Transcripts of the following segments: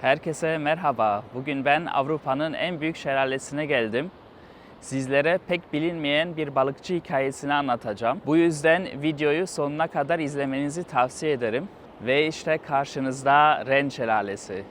Herkese merhaba. Bugün ben Avrupa'nın en büyük şelalesine geldim. Sizlere pek bilinmeyen bir balıkçı hikayesini anlatacağım. Bu yüzden videoyu sonuna kadar izlemenizi tavsiye ederim. Ve işte karşınızda Ren Şelalesi.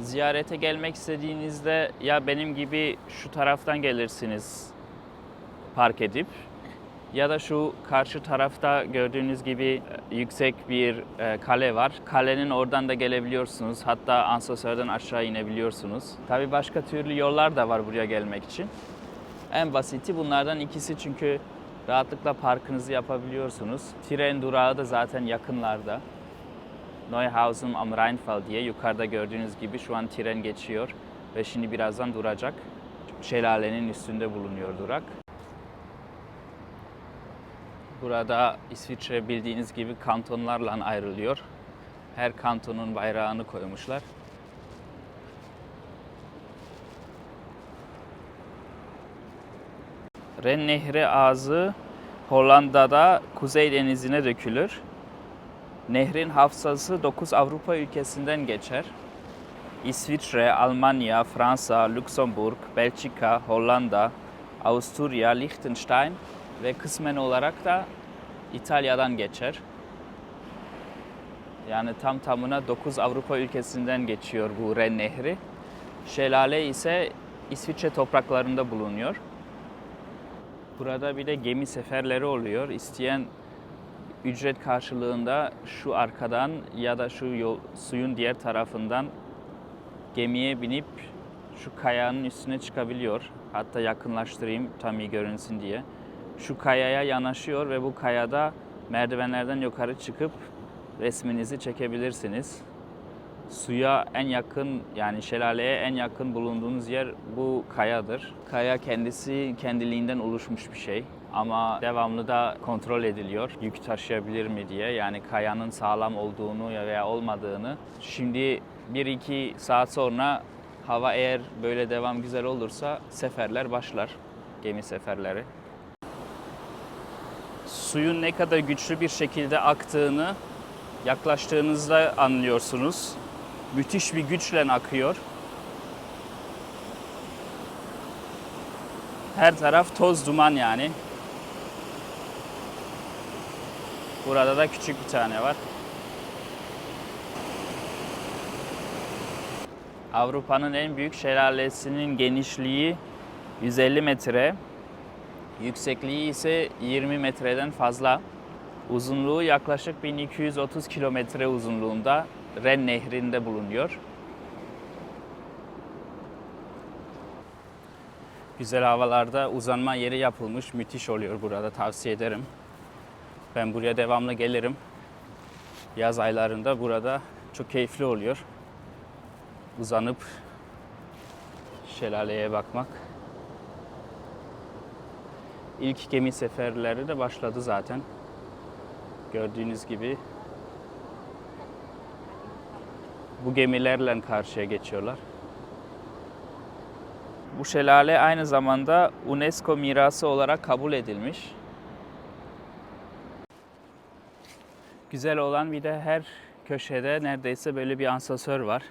Ziyarete gelmek istediğinizde ya benim gibi şu taraftan gelirsiniz park edip ya da şu karşı tarafta gördüğünüz gibi e, yüksek bir e, kale var. Kalenin oradan da gelebiliyorsunuz. Hatta asansörden aşağı inebiliyorsunuz. Tabii başka türlü yollar da var buraya gelmek için. En basiti bunlardan ikisi çünkü rahatlıkla parkınızı yapabiliyorsunuz. Tren durağı da zaten yakınlarda. Neuhausen am Rheinfall diye yukarıda gördüğünüz gibi şu an tren geçiyor ve şimdi birazdan duracak. Şelalenin üstünde bulunuyor durak. Burada İsviçre bildiğiniz gibi kantonlarla ayrılıyor. Her kantonun bayrağını koymuşlar. Ren Nehri ağzı Hollanda'da Kuzey Denizi'ne dökülür. Nehrin hafızası 9 Avrupa ülkesinden geçer. İsviçre, Almanya, Fransa, Lüksemburg, Belçika, Hollanda, Avusturya, Liechtenstein ve kısmen olarak da İtalya'dan geçer. Yani tam tamına 9 Avrupa ülkesinden geçiyor bu Ren Nehri. Şelale ise İsviçre topraklarında bulunuyor. Burada bir de gemi seferleri oluyor. İsteyen ücret karşılığında şu arkadan ya da şu yol, suyun diğer tarafından gemiye binip şu kayanın üstüne çıkabiliyor. Hatta yakınlaştırayım tam iyi görünsün diye. Şu kayaya yanaşıyor ve bu kayada merdivenlerden yukarı çıkıp resminizi çekebilirsiniz. Suya en yakın yani şelaleye en yakın bulunduğunuz yer bu kayadır. Kaya kendisi kendiliğinden oluşmuş bir şey ama devamlı da kontrol ediliyor. Yük taşıyabilir mi diye yani kayanın sağlam olduğunu veya olmadığını. Şimdi 1-2 saat sonra hava eğer böyle devam güzel olursa seferler başlar. Gemi seferleri. Suyun ne kadar güçlü bir şekilde aktığını yaklaştığınızda anlıyorsunuz. Müthiş bir güçle akıyor. Her taraf toz duman yani. Burada da küçük bir tane var. Avrupa'nın en büyük şelalesinin genişliği 150 metre. Yüksekliği ise 20 metreden fazla. Uzunluğu yaklaşık 1230 kilometre uzunluğunda Ren Nehri'nde bulunuyor. Güzel havalarda uzanma yeri yapılmış. Müthiş oluyor burada tavsiye ederim. Ben buraya devamlı gelirim. Yaz aylarında burada çok keyifli oluyor. Uzanıp şelaleye bakmak. İlk gemi seferleri de başladı zaten. Gördüğünüz gibi bu gemilerle karşıya geçiyorlar. Bu şelale aynı zamanda UNESCO mirası olarak kabul edilmiş. Güzel olan bir de her köşede neredeyse böyle bir asansör var.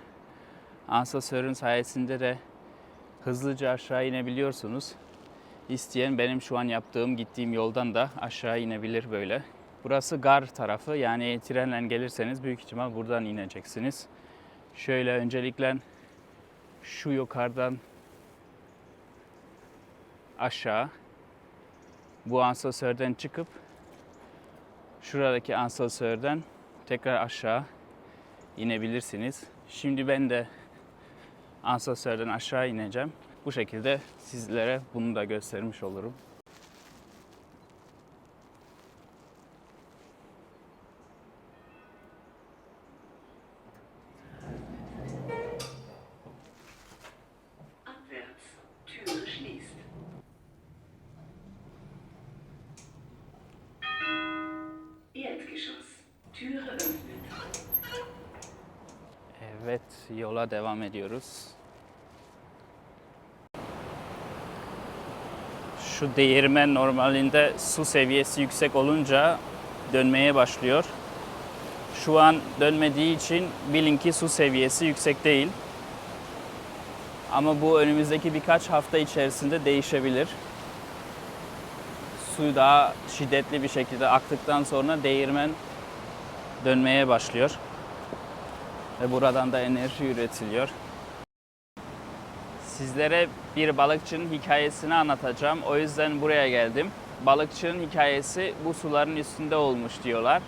Asansörün sayesinde de hızlıca aşağı inebiliyorsunuz. İsteyen benim şu an yaptığım gittiğim yoldan da aşağı inebilir böyle. Burası gar tarafı yani trenle gelirseniz büyük ihtimal buradan ineceksiniz. Şöyle öncelikle şu yukarıdan aşağı bu asansörden çıkıp şuradaki asansörden tekrar aşağı inebilirsiniz. Şimdi ben de asansörden aşağı ineceğim. Bu şekilde sizlere bunu da göstermiş olurum. Yola devam ediyoruz. Şu değirmen normalinde su seviyesi yüksek olunca dönmeye başlıyor. Şu an dönmediği için bilin ki su seviyesi yüksek değil. Ama bu önümüzdeki birkaç hafta içerisinde değişebilir. Su daha şiddetli bir şekilde aktıktan sonra değirmen dönmeye başlıyor ve buradan da enerji üretiliyor. Sizlere bir balıkçının hikayesini anlatacağım. O yüzden buraya geldim. Balıkçının hikayesi bu suların üstünde olmuş diyorlar.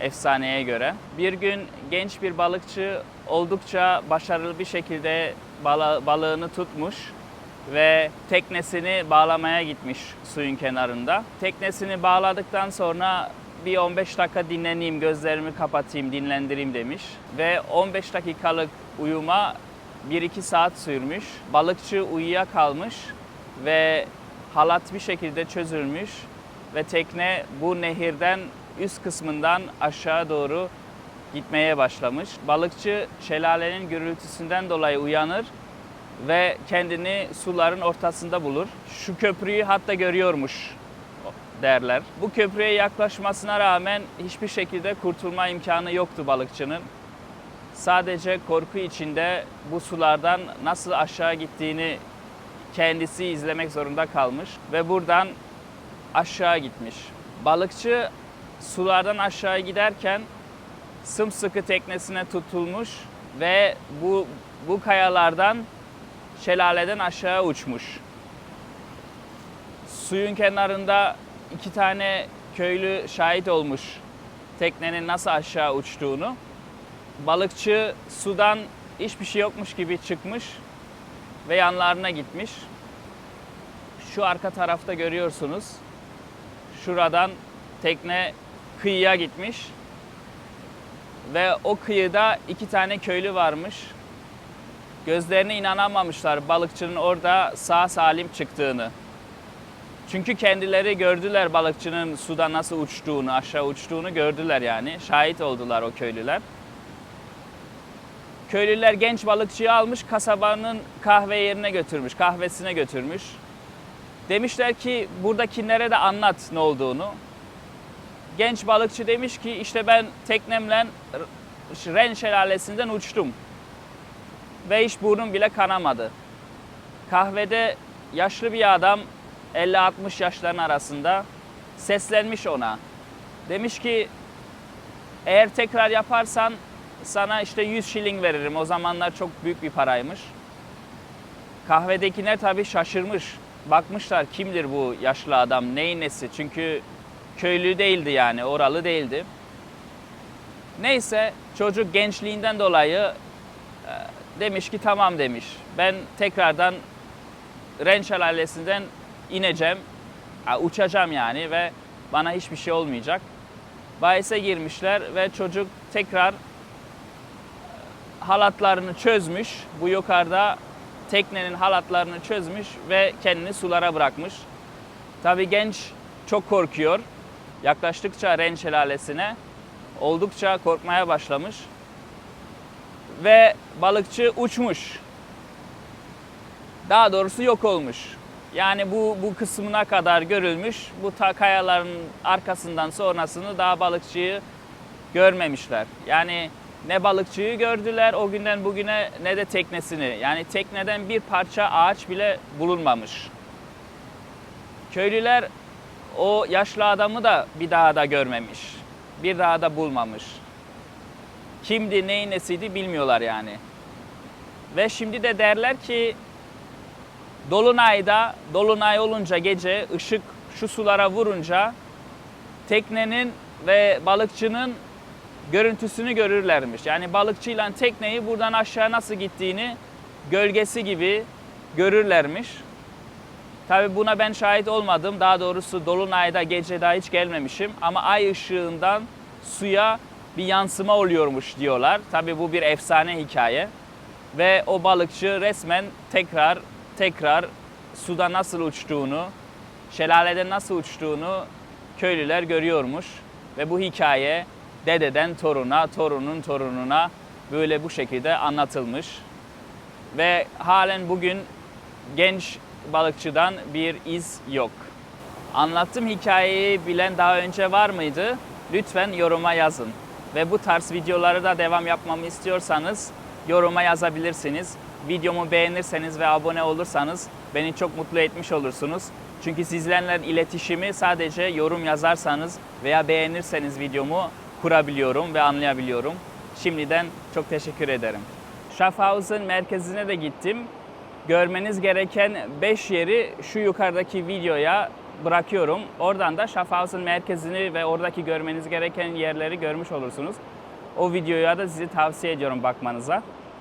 Efsaneye göre. Bir gün genç bir balıkçı oldukça başarılı bir şekilde bala- balığını tutmuş ve teknesini bağlamaya gitmiş suyun kenarında. Teknesini bağladıktan sonra bir 15 dakika dinleneyim, gözlerimi kapatayım, dinlendireyim demiş. Ve 15 dakikalık uyuma 1-2 saat sürmüş. Balıkçı uyuyakalmış ve halat bir şekilde çözülmüş ve tekne bu nehirden üst kısmından aşağı doğru gitmeye başlamış. Balıkçı şelalenin gürültüsünden dolayı uyanır ve kendini suların ortasında bulur. Şu köprüyü hatta görüyormuş derler. Bu köprüye yaklaşmasına rağmen hiçbir şekilde kurtulma imkanı yoktu balıkçının. Sadece korku içinde bu sulardan nasıl aşağı gittiğini kendisi izlemek zorunda kalmış ve buradan aşağı gitmiş. Balıkçı sulardan aşağı giderken sımsıkı teknesine tutulmuş ve bu bu kayalardan şelaleden aşağı uçmuş. Suyun kenarında iki tane köylü şahit olmuş teknenin nasıl aşağı uçtuğunu. Balıkçı sudan hiçbir şey yokmuş gibi çıkmış ve yanlarına gitmiş. Şu arka tarafta görüyorsunuz. Şuradan tekne kıyıya gitmiş. Ve o kıyıda iki tane köylü varmış. Gözlerine inanamamışlar balıkçının orada sağ salim çıktığını. Çünkü kendileri gördüler balıkçının suda nasıl uçtuğunu, aşağı uçtuğunu gördüler yani. Şahit oldular o köylüler. Köylüler genç balıkçıyı almış, kasabanın kahve yerine götürmüş, kahvesine götürmüş. Demişler ki buradakilere de anlat ne olduğunu. Genç balıkçı demiş ki işte ben teknemle Ren şelalesinden uçtum. Ve hiç burnum bile kanamadı. Kahvede yaşlı bir adam 50-60 yaşların arasında seslenmiş ona. Demiş ki eğer tekrar yaparsan sana işte 100 şiling veririm. O zamanlar çok büyük bir paraymış. Kahvedekiler tabii şaşırmış. Bakmışlar kimdir bu yaşlı adam, neyin nesi? Çünkü köylü değildi yani, oralı değildi. Neyse çocuk gençliğinden dolayı e, demiş ki tamam demiş. Ben tekrardan Ren şelalesinden ineceğim, uçacağım yani ve bana hiçbir şey olmayacak. Bahise girmişler ve çocuk tekrar e, halatlarını çözmüş. Bu yukarıda teknenin halatlarını çözmüş ve kendini sulara bırakmış. Tabii genç çok korkuyor. Yaklaştıkça Ren şelalesine oldukça korkmaya başlamış. Ve balıkçı uçmuş. Daha doğrusu yok olmuş. Yani bu bu kısmına kadar görülmüş. Bu ta kayaların arkasından sonrasını daha balıkçıyı görmemişler. Yani ne balıkçıyı gördüler o günden bugüne ne de teknesini. Yani tekneden bir parça ağaç bile bulunmamış. Köylüler o yaşlı adamı da bir daha da görmemiş. Bir daha da bulmamış. Kimdi, neyin nesiydi bilmiyorlar yani. Ve şimdi de derler ki Dolunayda, dolunay olunca gece ışık şu sulara vurunca teknenin ve balıkçının görüntüsünü görürlermiş. Yani balıkçıyla tekneyi buradan aşağı nasıl gittiğini gölgesi gibi görürlermiş. Tabi buna ben şahit olmadım. Daha doğrusu Dolunay'da gece daha hiç gelmemişim. Ama ay ışığından suya bir yansıma oluyormuş diyorlar. Tabi bu bir efsane hikaye. Ve o balıkçı resmen tekrar tekrar suda nasıl uçtuğunu, şelalede nasıl uçtuğunu köylüler görüyormuş. Ve bu hikaye dededen toruna, torunun torununa böyle bu şekilde anlatılmış. Ve halen bugün genç balıkçıdan bir iz yok. Anlattığım hikayeyi bilen daha önce var mıydı? Lütfen yoruma yazın. Ve bu tarz videoları da devam yapmamı istiyorsanız yoruma yazabilirsiniz. Videomu beğenirseniz ve abone olursanız beni çok mutlu etmiş olursunuz. Çünkü sizlerle iletişimi sadece yorum yazarsanız veya beğenirseniz videomu kurabiliyorum ve anlayabiliyorum. Şimdiden çok teşekkür ederim. Schaffhausen merkezine de gittim. Görmeniz gereken 5 yeri şu yukarıdaki videoya bırakıyorum. Oradan da Schaffhausen merkezini ve oradaki görmeniz gereken yerleri görmüş olursunuz. O videoya da sizi tavsiye ediyorum bakmanıza.